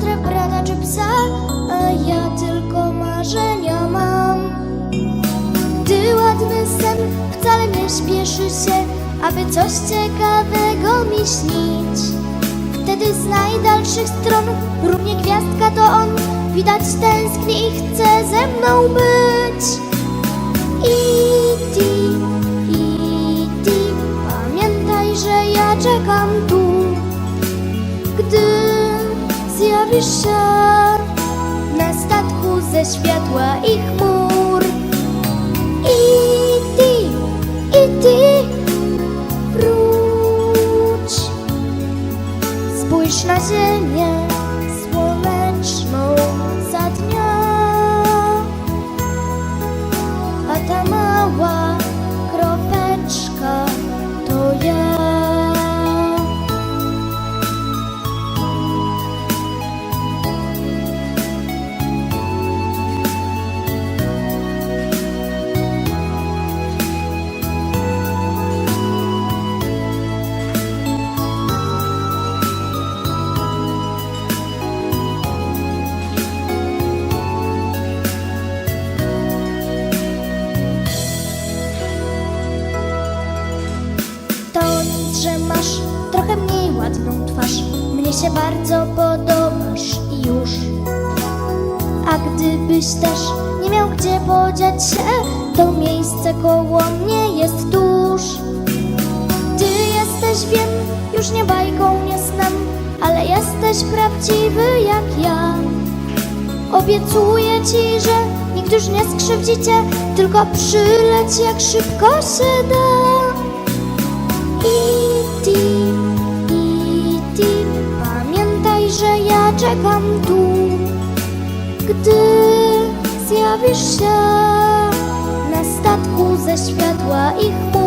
siostrę, brata czy psa, a ja tylko marzenia mam. Ty ładny sen, wcale nie śpieszy się, aby coś ciekawego mi śnić. Wtedy z najdalszych stron równie gwiazdka to on, widać tęskni i chce ze mną być. I ty, i ty, pamiętaj, że ja czekam tu, gdy się na statku ze światła i chmur. I ty, i ty, wróć. Spójrz na ziemię słoneczną za dnia, a ta mała masz trochę mniej ładną twarz, mnie się bardzo podobasz i już. A gdybyś też nie miał gdzie podziać się, to miejsce koło mnie jest tuż. Ty jesteś, wiem, już nie bajką, nie snem, ale jesteś prawdziwy jak ja. Obiecuję ci, że nikt już nie skrzywdzi cię, tylko przyleć jak szybko się da. Czekam tu, gdy zjawisz się na statku ze światła i chmur.